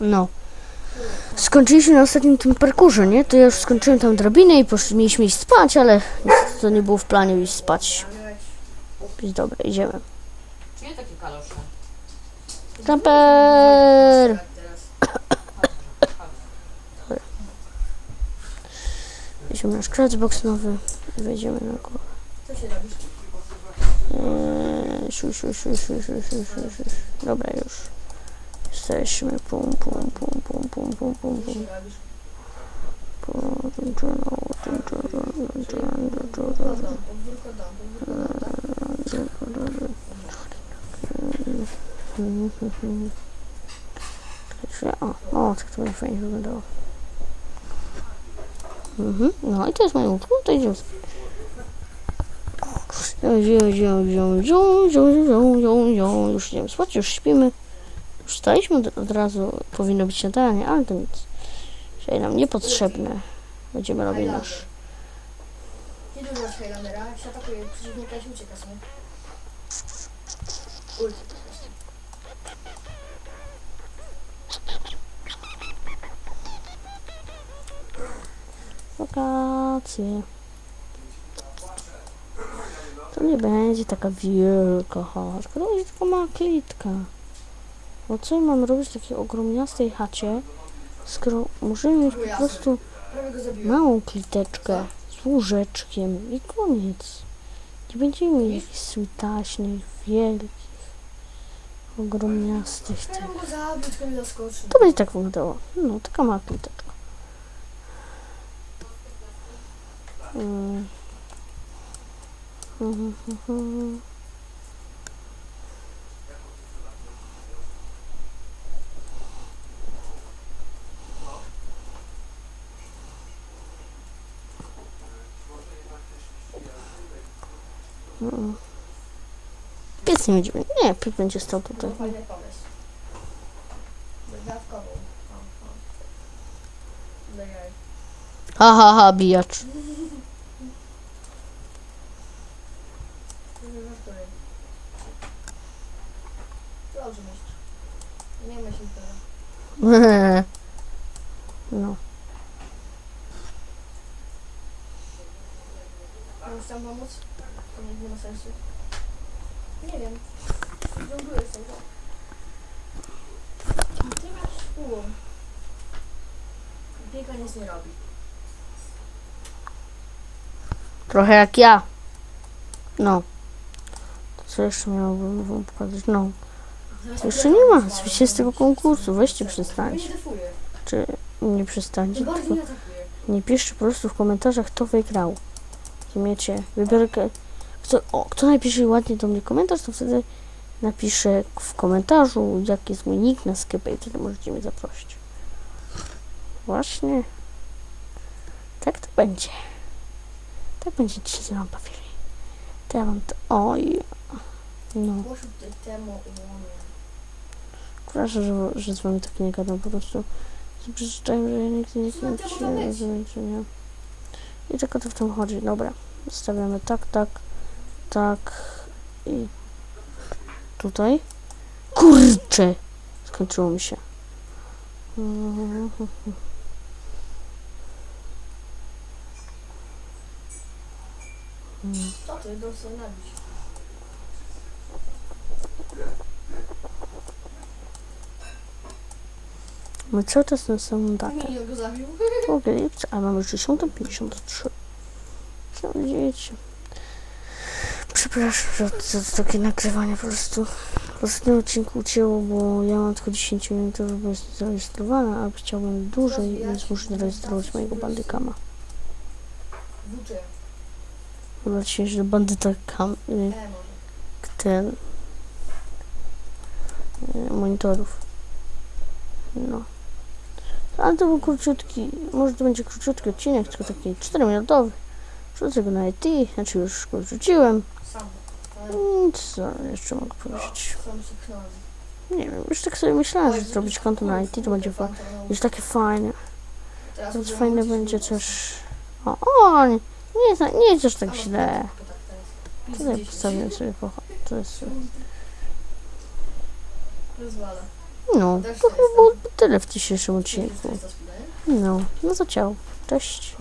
No. Skończyliśmy na ostatnim tym parkurze, nie? To ja już skończyłem tam drabinę i poszli, mieliśmy iść spać, ale niestety to nie było w planie iść spać. Więc dobra, idziemy. Nie takie kalosze. Kamper! Weźmiemy nasz crashbox nowy i wejdziemy na górę. Co się robisz? Eee, siu, siu, siu, siu, siu, siu, siu, siu. Dobra, już jesteśmy. Pum, pum, pum, pum, pum, pum, pum, pum. O, o, tak to będzie fajnie wyglądało. Mhm. No i to jest moje łóżko, to idziemy Ziom, ziom, ziom, ziom, ziom, ziom, ziom, ziom, już idziemy spać, już śpimy. Już wstaliśmy od, razu, powinno być śniadanie, ale to nic. Dzisiaj nam niepotrzebne. Będziemy robić nasz. Kiedy używasz Highlandera? Jak się atakuje przeciwnika i się ucieka sobie. Ulti po prostu. Wakacje. To nie będzie taka wielka chatka, to będzie tylko mała klitka. Bo co mam robić w takiej ogromniastej chacie, skoro możemy mieć po prostu małą kliteczkę z łóżeczkiem i koniec. Nie będziemy mieli jakichś switaśnych, wielkich, ogromniastych tych. To będzie tak wyglądało. No, taka mała kliteczka. Mm. Mhm, Mm. Piec nie będzie. Nie, piec będzie stał tutaj. To fajny pomysł. Dodatkową. O, o. Dla jaj. Ha, ha, ha, bijacz. Nie żartuję. Dobrze myślisz. Nie myśl teraz. No. Możesz tam pomóc? To nie, ma sensu. Nie wiem. Żongluję sobie. Ty masz szkół. Biega nic nie robi. Trochę jak ja. No. To co jeszcze miałbym wam pokazać? No. Jeszcze nie ma zwycięstwa konkursu. Weźcie defuje. Czy nie tylko nie piszcie po prostu w komentarzach, kto wygrał. Rozumiecie? Wybierkę. Kto, o, kto napisze ładnie do mnie komentarz, to wtedy napiszę w komentarzu, jaki jest mój nick na Skype i wtedy możecie mnie zaprosić. Właśnie. Tak to będzie. Tak będzie dzisiaj z wam bawili. To ja wam to... Oj. No. Proszę, że, że z wami tak nie gadam, po prostu przeczytałem, że ja nigdy nie Słuchaj, wiem, czy nie. I tylko to w tym chodzi. Dobra, stawiamy tak, tak, tak i tutaj. Kurczę! Skończyło mi się. Co ty? Do sobie nabić. My cały czas na samą datę. Milion go zabił. W ogóle lipca, a mamy już 10.53. Co wiecie? Przepraszam za, za takie nagrywanie po prostu. W ostatnim odcinku ucięło, bo ja mam tylko 10 minut, żeby jest zarejestrowana, a chciałbym dłużej, więc muszę zarejestrować mojego bandykama. Mam nadzieję, że bandyta kam, y, ten y, monitorów. No. Ale to był króciutki, może to będzie króciutki odcinek, tylko taki 4-minutowy. Wrzucę go na IT, znaczy już go wrzuciłem. Sam. Co jeszcze mogę powiedzieć? sam się pchnąłem. Nie wiem, już tak sobie myślałem, że zrobić konto na IT to będzie fa- już takie fajne. Więc fajne będzie też. O, o nie, nie, jest- nie jest A tak źle. tak. Tutaj postawię 10. sobie pocha. To jest. Rozwala. No, Też to chyba było tyle w dzisiejszym odcinku. No, no to ciao. Cześć.